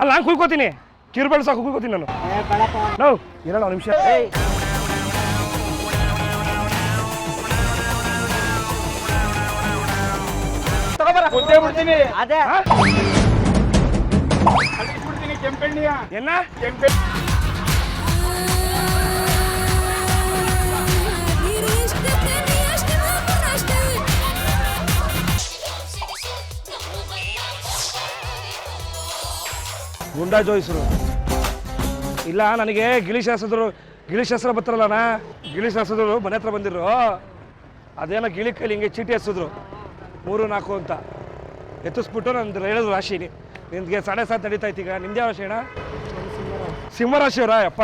ಅಲ್ಲ ನಾನು ಕುಯ್ಕೋತೀನಿ. ಕಿರುಬೆಳು ಸಾಕು ಕುಯ್ಕೋತೀನಿ ನಾನು. ನಾವು ಇರೋಣ ನಿಮಿಷ. ಬಿಡ್ತೀನಿ. ಅದೇ. ಬಿಡ್ತೀನಿ ಕೆಂಪೆಣ್ಣಿಯ. ಏನ ಕೆಂಪೆ ಗುಂಡಾ ಜೋಯಿಸರು. ಇಲ್ಲ, ನನಗೆ ಗಿಳಿ ಶಾಸ್ತ್ರದ್ರು ಗಿಳಿ ಶಾಸ್ತ್ರ ಬರ್ತಾರಲ್ಲಣ್ಣ ಗಿಳಿ ಮನೆ ಹತ್ರ ಬಂದಿರು ಅದೇನೋ ಗಿಳಿ ಕೈಲಿ ಹಿಂಗೆ ಚೀಟಿ ಹಸಿದ್ರು ಮೂರು, ನಾಲ್ಕು ಅಂತ. ಎತ್ತಿಸ್ಬಿಟ್ಟು ನಂದು ಹೇಳಿದ್ರು ರಾಶಿ. ನೀ ಸಾಡೆ ಸಾತ್ ನಡೀತಾ ಇತ್ತೀಗ ಈಗ. ನಿಮ್ದು ಯಾವ ರಾಶಿ ಅಣ್ಣ? ಸಿಂಹರಾಶಿಯವರಾ ಅಪ್ಪ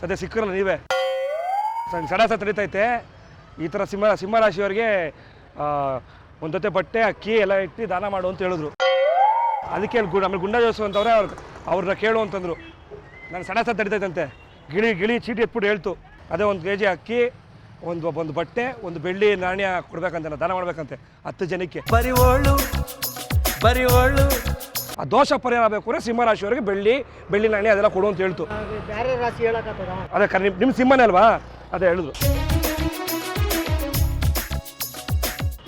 ಸದ್ಯ ಸಿಕ್ಕರಲ್ಲ ನೀವೇ. ಸಾಡೆ ಸಾತ್ ನಡೀತೈತೆ ಈ ಥರ ಸಿಂಹ ಸಿಂಹರಾಶಿಯವರಿಗೆ ಒಂದು ಜೊತೆ ಬಟ್ಟೆ, ಅಕ್ಕಿ ಎಲ್ಲ ಇಟ್ಟು ದಾನ ಮಾಡು ಅಂತ ಹೇಳಿದ್ರು. ಅದಕ್ಕೆ ಅಲ್ಲಿ ಗುಂಡ ಆಮೇಲೆ ಗುಂಡ ಜೋಸು ಅಂತವ್ರೆ ಅವ್ರು ಅವ್ರನ್ನ ಕೇಳು ಅಂತಂದ್ರು. ನಾನು ಸಣ್ಣ ಸಣ್ಣ ನಡೀತೈತಂತೆ. ಗಿಳಿ ಗಿಳಿ ಚೀಟಿ ಎತ್ಬಿಟ್ಟು ಹೇಳ್ತು. ಅದೇ ಒಂದು ಕೆ ಜಿ ಅಕ್ಕಿ ಒಂದು ಒಂದು ಬಟ್ಟೆ ಒಂದು ಬೆಳ್ಳಿ ನಾಣ್ಯ ಕೊಡ್ಬೇಕಂತ ದಾನ ಮಾಡ್ಬೇಕಂತೆ ಹತ್ತು ಜನಕ್ಕೆ. ಬರಿ ಓಳು ಬರಿ ಓಳು. ಆ ದೋಷ ಪರಿಹಾರ ಬೇಕು ಅಂದರೆ ಸಿಂಹರಾಶಿಯವರಿಗೆ ಬೆಳ್ಳಿ ಬೆಳ್ಳಿ ನಾಣ್ಯ ಅದೆಲ್ಲ ಕೊಡು ಅಂತ ಹೇಳ್ತು. ಬೇರೆ ರಾಶಿ ಅದೇ ಕರ್ ನಿಮ್ಮ ನಿಮ್ಮ ಸಿಂಹನೇ ಅಲ್ವಾ? ಅದೇ ಹೇಳಿದ್ರು.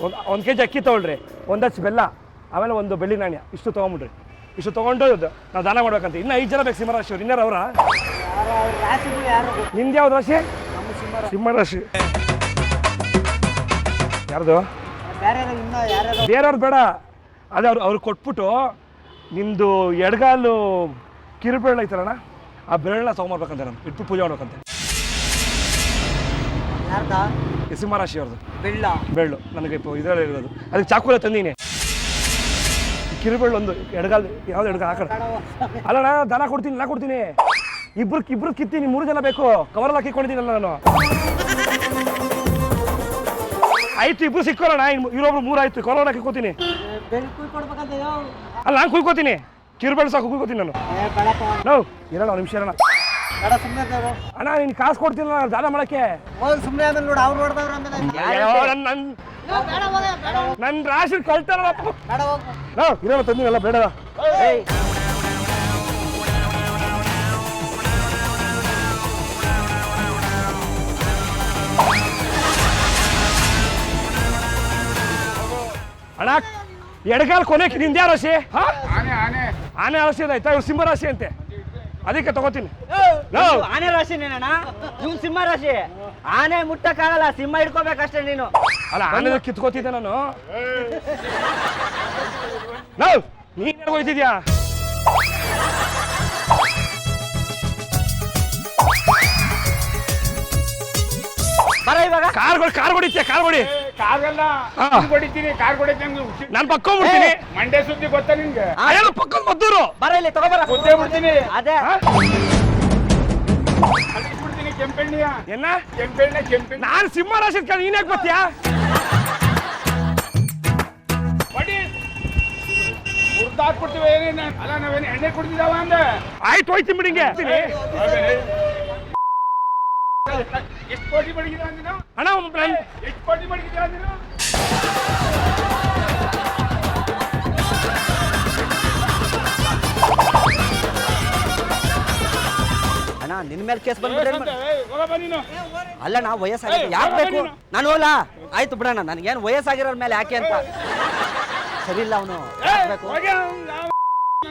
ಒಂದು ಒಂದು ಕೆ ಜಿ ಅಕ್ಕಿ ತೊಗೊಳ್ರಿ. ಒಂದಷ್ಟು ಬೆಲ್ಲ. ಆಮೇಲೆ ಒಂದು ಬೆಳ್ಳಿ ನಾಣ್ಯ. ಇಷ್ಟು ತೊಗೊಂಬಿಡ್ರಿ. ಇಷ್ಟು ತೊಗೊಂಡು ನಾವು ದಾನ ಮಾಡ್ಬೇಕಂತ. ಇನ್ನೂ ಐದು ಜನ ಬೇಕು ಸಿಂಹರಾಶಿ ಅವ್ರು ಅವರ? ನಿಮ್ದು ಯಾವ್ದು ರಾಶಿ? ಸಿಂಹರಾಶಿ. ಯಾರ್ದು? ಬೇರೆಯವ್ರು ಬೇಡ. ಅದೇ ಅವ್ರು ಅವ್ರು ಕೊಟ್ಬಿಟ್ಟು ನಿಮ್ಮದು ಎಡಗಾಲು ಕಿರುಬೆರಳು ಐತಲ್ಲಣ್ಣ ಆ ಬೆರಳನ್ನ ತೊಗೊಂಬರ್ಬೇಕಂತೆ ನಾನು ಇಟ್ಟು ಪೂಜೆ ಮಾಡ್ಬೇಕಂತೆ. ಸಿಂಹರಾಶಿ ಅವ್ರದ್ದು ಬೆಳ್ಳ. ಬೆಳ್ಳು. ನನಗೆ ಇದರಲ್ಲಿ ಇರೋದು. ಅದಕ್ಕೆ ಚಾಕುಲ ತಂದೀನಿ. ಕಿರುಬೆಳ್ಳು ಒಂದು ಎಡಗಾಲ್ ಯಾವ್ದು ಎಡಗಾಲ್? ಆ ಕಡೆ. ಅಲ್ಲಣ್ಣ ದನ ಕೊಡ್ತೀನಿ ನಾ ಕೊಡ್ತೀನಿ. ಇಬ್ರು ಇಬ್ರು ಕಿತ್ತೀನಿ ಮೂರು ಜನ ಬೇಕು. ಕವರಲ್ಲಿ ಹಾಕಿಕೊಂಡಿದ್ದೀನಲ್ಲ ನಾನು. ಆಯ್ತು ಇಬ್ರು ಸಿಕ್ಕೋಣ ಇವ್ರೊಬ್ರು ಮೂರು ಆಯ್ತು. ಕವರಲ್ಲಿ ಹಾಕಿಕೋತೀನಿ ಅಲ್ಲ ನಾನು ಕುಯ್ಕೋತೀನಿ. ಕಿರುಬೆಳ್ಳು ಸಾಕು ಕುಯ್ಕೋತೀನಿ ನಾನು. ನೋ ಇರೋಣ ಒಂದು ನಿಮಿಷ ಇರೋಣ ಅಣ್ಣ ನೀನು ಕಾಸು ಕೊಡ್ತೀನಿ ನಾನು ದಾನ ಮಾಡಕ್ಕೆ ಸುಮ್ಮನೆ ನೋಡಿ ನೋಡು ಅವ್ರು ನೋಡ್ದವ್ರು ನನ್ನ ರಾಶಿ ನಾವು ಇರೋಣ ತಂದಿನಲ್ಲ ಬೇಡ. ಅಣ್ಣ ಎಡಗಾಲ್ ಕೊನೆಗೆ ನಿಂದ್ಯಾ ರಾಶಿ ಹಾ? ಆನೆ ಆನೆ. ರಾಶಿ ಆಯ್ತಾ? ಇವ್ರು ಸಿಂಹ ರಾಶಿ ಅಂತೆ. ಅದಕ್ಕೆ ತಗೋತೀನಿ. ಆನೆ ರಾಶಿನೇನಣ್ಣ ಇವ್ನು ಸಿಂಹ ರಾಶಿ. ಆನೆ ಮುಟ್ಟಕ್ಕಾಗಲ್ಲ ಸಿಂಹ ಹಿಡ್ಕೋಬೇಕಷ್ಟೇ ನೀನು. ಅಲ್ಲ ಆನೆ ಕಿತ್ಕೋತಿದ್ದೆ ನಾನು. ನೋ ನೀನ್ ಹೋಯ್ತಿದ್ಯಾ ಬರ ಇವಾಗ. ಕಾರ್ ಕಾರ್ ಹೊಡಿತ್ಯಾ ಕಾರ್ ಹೊಡಿ ಕಾರ್ಗಲ್ಲ ಹಾ. ಹೊಡಿತೀನಿ ಕಾರ್ ಹೊಡಿತೀನಿ ನಾನು ಬಿಡ್ತೀನಿ ಮಂಡ್ಯ ಸುದ್ದಿ ಗೊತ್ತಾ ನಿನ್ಗೆ ಅಯ್ಯೋ ಪಕ್ಕದ ಮದ್ದೂರು? ಬರ ಇಲ್ಲಿ ತಗೋಬರ ಮುದ್ದೆ ಬಿಡ್ತೀನಿ. ಅದೇ. ಹಾ? ಬಿಡ್ತೀನಿ ಕೆಂಪೆಣ್ಣಿಯ. ಏನ? ಕೆಂಪೆಣ್ಣೆ ಕೆಂಪೆಣ್ಣೆ. ನಾನು ಸಿಂಹ ರಾಶಿ ಕೇಳಿ ನೀನ್ ಯಾಕೆ ಬರ್ತೀಯಾ? ಹೊಡಿ. ಹುರ್ದಾಕ್ಬಿಡ್ತೀವಿ ಏನೇನು ಅಲ್ಲ ನಾವೇನು ಎಣ್ಣೆ ಕುಡ್ದಿದ್ದಾವ ಅಂದೆ? ಆಯ್ತು ಹೋಯ್ತೀನಿ ಬಿಡಿ ಹಿಂಗೆ. ಎಷ್ಟು ಕೋಟಿ ನೀನು ಅಣ್ಣ ನನ್- ಎಷ್ಟು ಕೋಟಿ ಮಡಗಿದೆ ನೀನು ಅಣ್ಣ ನಿನ್ ಮೇಲೆ ಕೇಸ್ ಬಂದ್ಬಿಟ್ರೆ ಹೋಗಪ್ಪ ನೀನು. ಅಲ್ಲ ನಾ ವಯಸ್ಸಾಗಿದೆ ಯಾಕೆ ಬೇಕು? ನಾನು. ಹೋಗ್ಲಾ? ಆಯ್ತು ಬಿಡೋಣ ನನಗೇನು ವಯಸ್ಸಾಗಿರೋರ್ ಮೇಲೆ ಯಾಕೆ ಅಂತ. ಸರಿ ಇಲ್ಲ ಅವನು.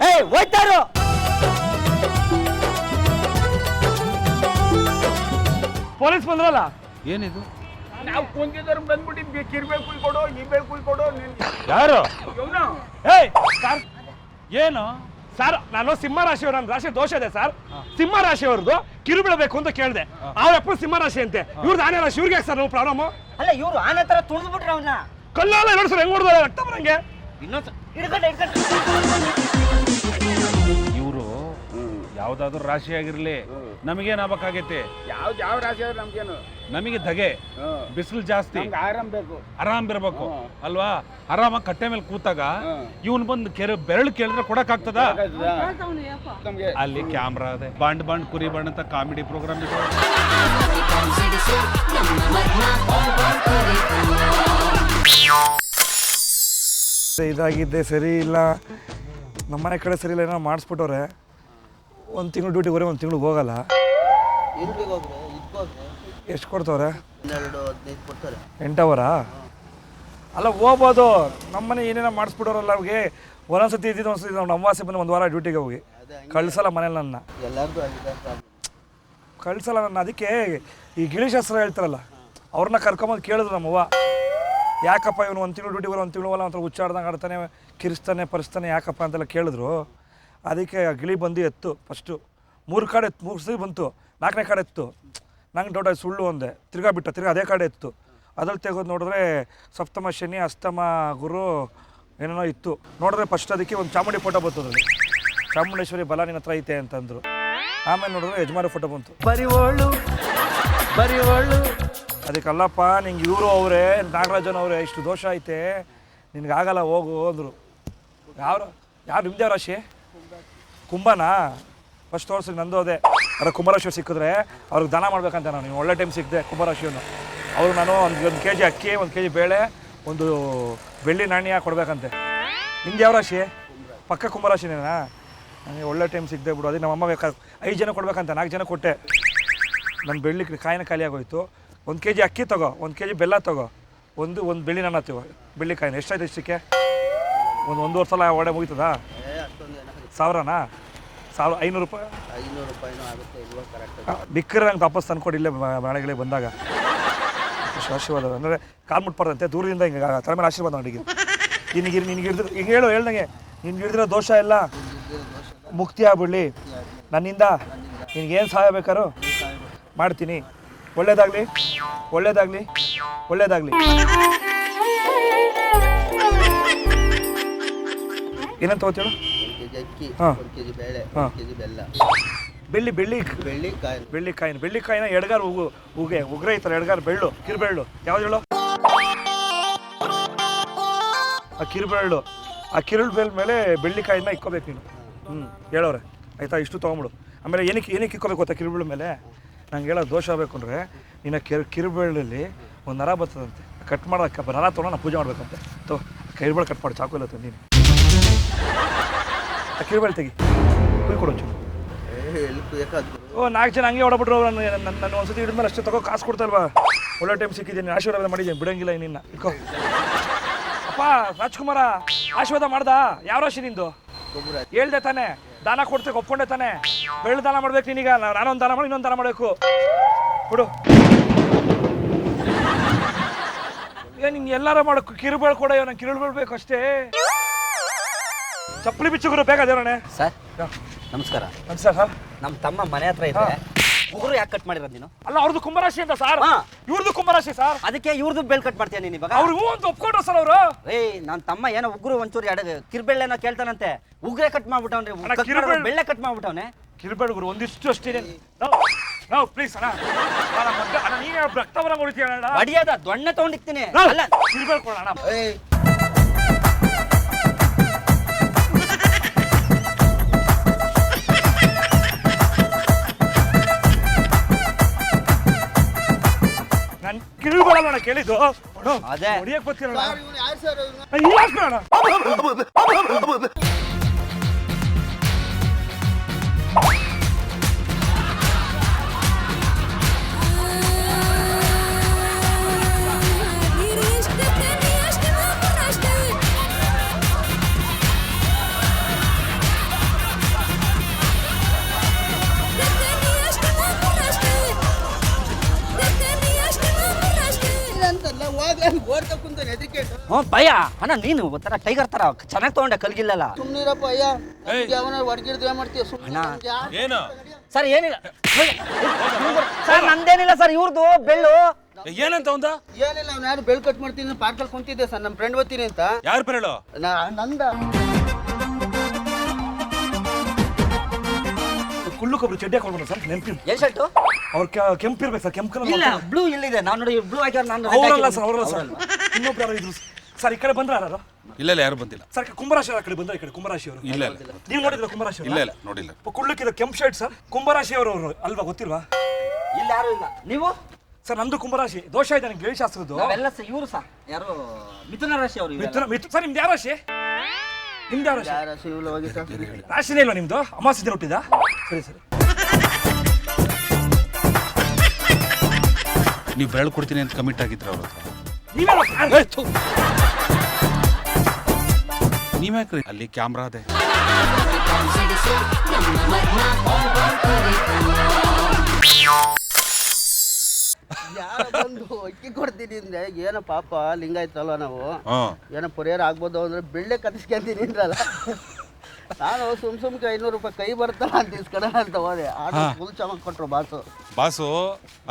ಏಯ್ ಹೋಯ್ತಾರು! ಪೊಲೀಸ್ ಬಂದ್ರಲ್ಲ? ಏನಿದು? ನಾವು ಕುಂತಿದ್ರು ಬಂದ್ಬಿಟ್ಟು ಕಿರ್ಬೇಕು ಕೊಡು ಈ ಬೇಕು ಕೊಡೋ ಯಾರು? ಏಯ್ ಸರ್. ಏನು? ಸರ್ ನಾನು ಸಿಂಹ ರಾಶಿಯವರು ನನ್ನ ರಾಶಿ ದೋಷ ಇದೆ ಸರ್. ಸಿಂಹ ರಾಶಿಯವ್ರದ್ದು ಕಿರು ಬೀಳಬೇಕು ಅಂತ ಕೇಳಿದೆ. ಅವರಪ್ಪ ಸಿಂಹ ರಾಶಿ ಅಂತೆ? ಇವ್ರದ್ದು ಆನೆ ರಾಶಿ ಇವ್ರಿಗೆ ಸರ್ ನಾವು ಪ್ರಾಬ್ಲಮ್? ಅಲ್ಲ ಇವ್ರು ಆನೆ ತರ ತುಳಿದು ಬಿಟ್ರೆ ಅವನ್ನ ಕಲ್ಲೆಲ್ಲ ನೋಡಿ ಸರ್ ಹೆಂಗ್ ಹೊಡೆದ ರಕ್ತ ಬರಂಗೆ. ಇನ್ನೊಂದು ಹಿಡ್ಕೊಂಡು ಹಿಡ್ಕೊಂಡು ಇವರು ಯಾವ್ದಾದ್ರು ರಾಶಿ ಆಗಿರ್ಲಿ ನಮಗೇನ್ ಆಗ್ಬೇಕಾಗೈತಿ? ಯಾವ್ದು ಯಾವ ರಾಶಿ ಆದ್ರೆ ನಮ್ಗೇನು. ನಮಗೆ ಧಗೆ ಬಿಸಿಲು ಜಾಸ್ತಿ. ನಮ್ಗೆ ಆರಾಮ್ ಬೇಕು. ಆರಾಮ್ ಇರ್ಬೇಕು. ಅಲ್ವಾ? ಆರಾಮಾಗಿ ಕಟ್ಟೆ ಮೇಲೆ ಕೂತಾಗ. ಇವನ್ ಬಂದು ಕೆರೆ ಬೆರಳು ಕೇಳಿದ್ರೆ ಕೊಡಕ್ ಆಗ್ತದ ನಮ್ಗೆ. ಅಲ್ಲಿ ಕ್ಯಾಮ್ರಾ ಅದೇ. ಬಾಂಡ್ ಬಾಂಡ್ ಕುರಿ ಬಾಂಡ್ ಅಂತ ಕಾಮಿಡಿ ಪ್ರೋಗ್ರಾಮ್ ಇದೆ. ಇದಾಗಿದ್ದೆ ಸರಿ ಇಲ್ಲ. ನಮ್ಮನೆ ಕಡೆ ಸರಿ ಇಲ್ಲ ಏನೋ ಮಾಡಿಸ್ಬಿಟ್ಟವ್ರೆ. ಒಂದು ತಿಂಗಳು ಡ್ಯೂಟಿಗೆ ಒಂದು ತಿಂಗಳು ಹೋಗಲ್ಲ. ಎಷ್ಟು ಕೊಡ್ತವ್ರೆ? ಎಂಟು ಅವರಾ ಅಲ್ಲ, ಹೋಗ್ಬೋದು. ನಮ್ಮನೆ ಏನೇನೋ ಮಾಡಿಸ್ಬಿಡೋರಲ್ಲ ಅವ್ರಿಗೆ. ಒಂದೊಂದ್ಸತಿ ಇದ್ದಿದ್ದು ಒಂದ್ಸತಿ ನಾವು ಅಮಾವಾಸ್ಯೆ ಬಂದು ಒಂದು ವಾರ ಡ್ಯೂಟಿಗೆ ಹೋಗಿ. ಕಳ್ಸಲ್ಲ ಮನೇಲಿ ನನ್ನ. ಕಳ್ಸಲ್ಲ ನನ್ನ. ಅದಕ್ಕೆ ಈ ಗಿಳಿಶಾಸ್ತ್ರ ಹೇಳ್ತಾರಲ್ಲ, ಅವ್ರನ್ನ ಕರ್ಕೊಂಬಂದು ಕೇಳಿದ್ರು ನಮ್ಮವ್ವ. ಯಾಕಪ್ಪ ಇವನು ಒಂದು ತಿಂಗಳು ಡ್ಯೂಟಿ ಬರೋ ಒಂದು ತಿಂಗಳು ಒಂಥರ ಹುಚ್ಚಾಡ್ದಂಗೆ ಆಡ್ತಾನೆ, ಕಿರಿಸ್ತಾನೆ, ಪರಿಸ್ತಾನೆ, ಯಾಕಪ್ಪ ಅಂತೆಲ್ಲ ಕೇಳಿದ್ರು. ಅದಕ್ಕೆ ಗಿಳಿ ಬಂದು ಎತ್ತು. ಫಸ್ಟು ಮೂರು ಕಾಡು ಎತ್ತು ಮೂರು ಸರಿ ಬಂತು. ನಾಲ್ಕನೇ ಕಾಡೆ ಎತ್ತು. ನಂಗೆ ದೊಡ್ಡ ಸುಳ್ಳು ಒಂದೆ. ತಿರ್ಗಾ ಬಿಟ್ಟ ತಿರ್ಗಾ ಅದೇ ಕಾಡೆ ಎತ್ತು. ಅದ್ರಲ್ಲಿ ತೆಗೆದು ನೋಡಿದ್ರೆ ಸಪ್ತಮ ಶನಿ ಅಸ್ತಮ ಗುರು ಏನೇನೋ ಇತ್ತು. ನೋಡಿದ್ರೆ ಫಸ್ಟ್ ಅದಕ್ಕೆ ಒಂದು ಚಾಮುಂಡಿ ಫೋಟೋ ಬಂತು ಅದ್ರಲ್ಲಿ. ಚಾಮುಂಡೇಶ್ವರಿ ಬಲ ನಿನ್ನ ಹತ್ರ ಐತೆ ಅಂತಂದ್ರು. ಆಮೇಲೆ ನೋಡಿದ್ರೆ ಯಜಮಾನ ಫೋಟೋ ಬಂತು. ಬರಿವಳು ಬರಿವಳು. ಅದಕ್ಕಲ್ಲಪ್ಪ ನಿಂಗೆ ಇವರು ಅವರೇ ನಾಗರಾಜನ್ ಅವರೇ ಇಷ್ಟು ದೋಷ ಐತೆ. ನಿನ್ಗೆ ಆಗಲ್ಲ ಹೋಗು ಅಂದರು. ಯಾರು ಯಾರು ನಿಮ್ಮದೇ ರಾಶಿ? ಕುಂಭನಾ? ಫಸ್ಟ್ ತೋರಿಸಿ ನಂದು ಅದೇ. ಅದ್ರ ಕುಂಭರಾಶಿ ಸಿಕ್ಕಿದ್ರೆ ಅವ್ರಿಗೆ ದಾನ ಮಾಡ್ಬೇಕಂತ ನಾನು. ನೀವು ಒಳ್ಳೆ ಟೈಮ್ ಸಿಕ್ಕಿದೆ ಕುಂಭರಾಶಿಯನ್ನು ಅವ್ರು ನಾನು ಒಂದು ಒಂದು ಕೆ ಜಿ ಅಕ್ಕಿ, ಒಂದು ಕೆ ಜಿ ಬೇಳೆ, ಒಂದು ಬೆಳ್ಳಿ ನಾಣ್ಯ ಕೊಡಬೇಕಂತೆ. ನಿಮ್ದು ಯಾವ ರಾಶಿ? ಪಕ್ಕ ಕುಂಭರಾಶಿನೇನಾ? ನನಗೆ ಒಳ್ಳೆ ಟೈಮ್ ಸಿಗದೆ ಬಿಡು. ಅದೇ ನಮ್ಮಮ್ಮ ಬೇಕಾ ಐದು ಜನ ಕೊಡ್ಬೇಕಂತ, ನಾಲ್ಕು ಜನ ಕೊಟ್ಟೆ. ನನ್ನ ಬೆಳ್ಳಿ ಕಾಯಿನ ಖಾಲಿ ಆಗೋಯ್ತು. ಒಂದು ಕೆ ಜಿ ಅಕ್ಕಿ ತಗೋ, ಒಂದು ಕೆ ಜಿ ಬೆಲ್ಲ ತಗೋ. ಒಂದು ಒಂದು ಬೆಳ್ಳಿ ನನ್ನ ತಗೋ ಬೆಳ್ಳಿ ಕಾಯಿನ. ಎಷ್ಟಾಯ್ತು ಇಷ್ಟಕ್ಕೆ? ಒಂದು, ಒಂದೂವರೆ ಸಲ ಒಡೆ ಮುಗೀತದಾ? ಸಾವಿರನಾ? ಸಾವಿರ ಐನೂರು ರೂಪಾಯಿ. ಐನೂರು ರೂಪಾಯಿನೂ ಆಗುತ್ತೆ ಇಲ್ವೋ ಕರೆಕ್ಟ್ ಬಿಕ್ಕರೆ ನಂಗೆ ವಾಪಸ್ ತಂದ್ಕೊಡಿ ಇಲ್ಲೇ ಮಳೆಗಳಿಗೆ ಬಂದಾಗ. ಆಶೀರ್ವಾದ. ಅಂದರೆ ಕಾಲು ಮುಟ್ಬಾರ್ದಂತೆ ದೂರದಿಂದ ಹಿಂಗೆ ತಲೆ ಮೇಲೆ ಆಶೀರ್ವಾದ ನನಗೆ ನಿನಗೆ ನಿನಗೆ ಹಿಡಿದ್ರು ಈಗ ಹೇಳು ಹೇಳ್ದಂಗೆ ನಿನ್ಗೆ ಹಿಡಿದಿರೋ ದೋಷ ಎಲ್ಲ ಮುಕ್ತಿ ಆಗ್ಬಿಡ್ಲಿ. ನನ್ನಿಂದ ನಿನಗೇನು ಸಹಾಯ ಬೇಕಾರು ಮಾಡ್ತೀನಿ. ಒಳ್ಳೇದಾಗಲಿ ಒಳ್ಳೇದಾಗಲಿ ಒಳ್ಳೇದಾಗಲಿ. ಏನಂತ ಜಿ ಅಕ್ಕಿ. ಒಂದು ಕೆ ಜಿ ಬೇಳೆ. ಒಂದು ಕೆ ಬೆಲ್ಲ. ಬೆಳ್ಳಿ ಬೆಳ್ಳಿ ಬೆಳ್ಳಿ ಕಾಯಿ ಬೆಳ್ಳಿಕಾಯಿನ ಬೆಳ್ಳಿಕಾಯಿನ ಎಡ್ಗಾರ್ ಉಗು ಉಗೆ ಉಗ್ರ ಐತಲ್ಲ ಎಡ್ಗಾರ್ ಬೆಳ್ಳು ಕಿರುಬೆಳ್ಳು. ಯಾವ್ದು ಹೇಳು? ಆ ಕಿರುಬೆಳ್ಳು. ಆ ಕಿರುಳು ಬೆಲ್ ಮೇಲೆ ಬೆಳ್ಳಿಕಾಯಿನ ಇಕ್ಕೋಬೇಕು ನೀನು. ಹ್ಞೂ ಹೇಳೋರೆ. ಆಯ್ತಾ ಇಷ್ಟು ತೊಗೊಂಬಿಡು. ಆಮೇಲೆ ಏನಕ್ಕೆ ಏನಕ್ಕೆ ಇಕ್ಕೋಬೇಕು ಗೊತ್ತಾ ಕಿರುಬೆಳ್ಳು ಮೇಲೆ? ನಂಗೆ ಹೇಳೋ ದೋಷ ಆಗಬೇಕು ಅಂದರೆ ನಿನ್ನ ಕಿರು ಕಿರುಬೆಳ್ಳಲ್ಲಿ ಒಂದು ನರ ಬರ್ತದಂತೆ. ಕಟ್ ಮಾಡೋಕೆ ನರ ತೊಗೊಂಡು ನಾನು ಪೂಜೆ ಮಾಡ್ಬೇಕಂತೆ. ತೋ ಕಿರುಬೆಳ್ಳು ಕಟ್ ಮಾಡಿ ಚಾಕು ಇಲ್ಲ ನೀನು ಆ ಕಿರುಬೆಳ್ಳು ತೆಗಿ. ಕುಯ್ ಕೊಡು ಒಂಚೂರು. ಓ ನಾಲ್ಕು ಜನ ಹಂಗೆ ಹೊಡಬಿಟ್ರು ನಾನು ನನ್ನ ನನ್ನ ಒಂದ್ಸತಿ ಹಿಡಿದ್ಮೇಲೆ ಅಷ್ಟೇ ತಗೋ ಕಾಸು ಕೊಡ್ತಲ್ವಾ? ಒಳ್ಳೆ ಟೈಮ್ ಸಿಕ್ಕಿದ್ದೀನಿ ಆಶೀರ್ವಾದ ಮಾಡಿದ್ದೀನಿ. ಬಿಡಂಗಿಲ್ಲ ನಿನ್ನ ಇಟ್ಕೋ. ಅಪ್ಪ ರಾಜ್ಕುಮಾರ ಆಶೀರ್ವಾದ ಮಾಡ್ದ? ಯಾವ ರಾಶಿ ನಿಂದು? ಹೇಳ್ದೆ ತಾನೆ. ದಾನ ಕೊಡ್ತೇವೆ ಒಪ್ಕೊಂಡೆ ತಾನೆ. ಬೆಳ್ಳು ದಾನ ಮಾಡ್ಬೇಕು ನೀನೀಗ. ನಾನೊಂದು ದಾನ ಮಾಡಿ ಇನ್ನೊಂದು ದಾನ ಮಾಡಬೇಕು. ಕೊಡು. ಏ ನಿಂಗೆ ಎಲ್ಲಾರ ಮಾಡೋ. ಕಿರುಬೇಳು ಕೊಡ ನಂಗೆ ಕಿರುಳು ಬೀಳ್ಬೇಕು ಅಷ್ಟೇ. ಚಪ್ಪಲಿ ಬಿಚ್ಚುಗುರು ಬೇಗ ದೇವರಣೆ ಸರ್ ನಮಸ್ಕಾರ. ನಮಸ್ಕಾರ ಸರ್. ನಮ್ಮ ತಮ್ಮ ಮನೆ ಹತ್ರ ಇದೆ ಉಗುರು ಯಾಕೆ ಕಟ್ ಮಾಡಿರೋದು ನೀನು? ಅಲ್ಲ ಅವ್ರದ್ದು ಕುಂಭರಾಶಿ ಅಂತ ಸರ್. ಹಾ. ಇವ್ರದ್ದು ಕುಂಭರಾಶಿ ಸರ್. ಅದಕ್ಕೆ ಇವ್ರದ್ದು ಬೆಲ್ ಕಟ್ ಮಾಡ್ತೀಯ ನೀನು ಇವಾಗ? ಅವ್ರು ಒಂದು ಅಂತ ಒಪ್ಕೊಂಡ್ರು ಸರ್ ಅವರು. ಏಯ್ ನನ್ನ ತಮ್ಮ ಏನೋ ಉಗುರು ಒಂಚೂರು ಎಡ ಕಿರ್ಬೆಳ್ಳೆನೋ ಕೇಳ್ತಾನಂತೆ. ಉಗ್ರೆ ಕಟ್ ಅಣ್ಣ, ಕಿರುಬೆಳ್ಳು- ಬೆಳ್ಳೆ ಕಟ್ ಮಾಡ್ಬಿಟ್ಟವನೆ. ಕಿರುಬೇಡುಗುರು ಒಂದಿಷ್ಟು ಅಷ್ಟಿದೆ. ನಾವು ಪ್ಲೀಸ್ ಅಣ್ಣ. ಅಣ್ಣ ಮತ್ತೆ ಅಣ್ಣ ನೀನೇ ರಕ್ತವರ ಹೊಡಿತೀಯ ಅಣ್ಣ? ಹೊಡಿಯೋದ ದೊಣ್ಣೆ ತಗೊಂಡಿಕ್ತೀನಿ ಅಲ್ಲ ಕಿರುಬೇಳು ಕೊಡೋಣ ಏಯ್. ಕಿರುಬೇಳಲ್ಲ ಕೇಳಿದ್ದು ಅಣ್ಣ, ಅದೇ. ಹೊಡಿಯಕ್ ಬರ್ತೀರಣ್ಣ ಹ್ಞೂ ಭಯ. ಅಣ್ಣ ನೀನು ಒಂಥರ ಟೈಗರ್ ತರ ಚೆನ್ನಾಗಿ ತಗೊಂಡೆ ಕಲ್ಗಿಲ್ಲಲ್ಲ. ಸುಮ್ನಿರಪ್ಪ ಅಯ್ಯ. ಹೊಡ್ಗಿಡ್ದು ಏನ್ ಮಾಡ್ತೀಯ. ಸುಮ್ಮನೆ ಏನು? ಸರ್ ಏನಿಲ್ಲ. ಸರ್ ನಂದೇನಿಲ್ಲ ಸರ್ ಇವ್ರದ್ದು ಬೆಳ್ಳು ಏನಂತ ಒಂದ ಏನಿಲ್ಲ ಅವ್ನು ಯಾರು ಬೆಳ್ ಕಟ್ ಮಾಡ್ತೀನಿ ಪಾರ್ಕಲ್ಲಿ ಕುಂತಿದ್ದೆ ಸರ್ ನಮ್ಮ ಫ್ರೆಂಡ್ ಬರ್ತೀನಿ ಅಂತ. ಯಾರು ಬರಳು ನಂದ. ಕೊಬ್ರು ಚಡ್ಡಿ ಹಾಕೊಳ್ಬೋದು ಸರ್ ನೆನಪಿ ಎಲ್ಲಿ ಶರ್ಟ್ ಅವ್ರ ಕೆಂಪು ಇರ್ಬೇಕು ಸರ್ ಕೆಂಪು ಇಲ್ಲ ಕಲರ್ ಬ್ಲೂ ಇಲ್ಲಿದೆ. ನಾನು ನೋಡಿ ಬ್ಲೂ ಹಾಕ್ಯಾರ ನಾನು red ಅವರಲ್ಲ ಸರ್ ಅವರಲ್ಲ ಸರ್ ಇನ್ನೊಬ್ರು ಯಾರೋ ಇದ್ರು ಸರ್. ಈ ಕಡೆ ಬಂದ್ರ ಯಾರು ಇಲ್ಲ ಇಲ್ಲ ಯಾರು ಬಂದಿಲ್ಲ. ಸರ್ ಕುಂಭರಾಶಿ ಆ ಕಡೆ ಬಂದ್ರೆ ಈ ಕಡೆ ಕುಂಭರಾಶಿ ಅವರು. ಇಲ್ಲ ಇಲ್ಲ ನೀವು ನೋಡಿದ್ರ ಕುಂಭರಾಶಿ ಇಲ್ಲ ಇಲ್ಲ ನೋಡಿಲ್ಲ. ಕುಳ್ಳಕ್ಕಿರೋ ಕೆಂಪು ಶರ್ಟ್ ಸರ್. ಕುಂಭರಾಶಿ ಅವರು ಅವರು ಅಲ್ವಾ ಗೊತ್ತಿಲ್ವಾ? ಇಲ್ಲ ಯಾರು ಇಲ್ಲ. ನೀವು? ಸರ್ ನಂದು ಕುಂಭರಾಶಿ. ದೋಷ ಇದೆ ನನಗೆ ಗಿಳಿಶಾಸ್ತ್ರದ್ದು ನಾವೆಲ್ಲ ಸರ್ ಇವರು ಸರ್. ಯಾರು ಮಿಥುನ ರಾಶಿ ಅವರು ಮಿಥುನ ಮಿಥು ಸರ್ ನಿಮ್ದು ಯಾವ ರಾಶಿ? ನಿಮ್ದು ಯಾವ ರಾಶಿ? ರಾಶಿನೇ ಇಲ್ವಾ ನಿಮ್ದು? ಅಮಾವಾಸ್ಯ ದಿನ ಹುಟ್ಟಿದ ಸರಿ ಸರಿ. ನೀವು ಬೆರಳು ಕೊಡ್ತೀನಿ ಅಂತ ಕಮಿಟ್ ಆಗಿದ್ರು ಅವರು ಹತ್ರ. ನೀವೇ ನೀವ್ಯಾಕ್ರಿ? ಅಲ್ಲಿ ಕ್ಯಾಮ್ರಾ ಅದೇ. ಯಾರ ಬಂದು ಅಕ್ಕಿ ಕೊಡ್ತೀನಿ ಅಂದ್ರೆ ಏನೋ ಪಾಪ ಲಿಂಗಾಯ್ತಲ್ವ ನಾವು? ಹಾಂ. ಏನೋ ಪರಿಹಾರ ಆಗ್ಬೋದು ಅಂದ್ರೆ ಬೆಳ್ಳೆ ಕತಿಸ್ಕೊಂತೀನಿ ಅಂದ್ರಲ್ಲ. ನಾನು ಸುಮ್ ಸುಮ್ಕೆ ಐನೂರು ರೂಪಾಯಿ ಕೈ ಬರ್ತಲ್ಲ ಅಂತ ಇಸ್ಕಡೆ ಅಂತ ಹೋದೆ. ಆದ್ರೆ ಫುಲ್ ಚೆನ್ನಾಗಿ ಕೊಟ್ರು ಬಾಸು. ಬಾಸು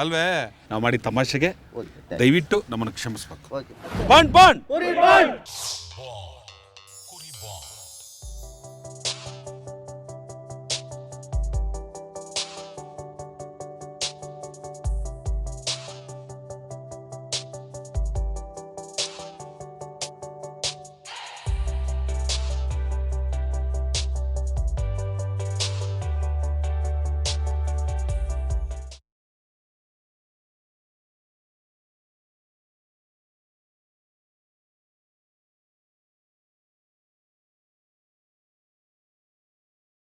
ಅಲ್ವೇ? ನಾವು ಮಾಡಿ ತಮಾಷೆಗೆ ದಯವಿಟ್ಟು ನಮ್ಮನ್ನು ಕ್ಷಮಿಸ್ಬೇಕು. Bond bond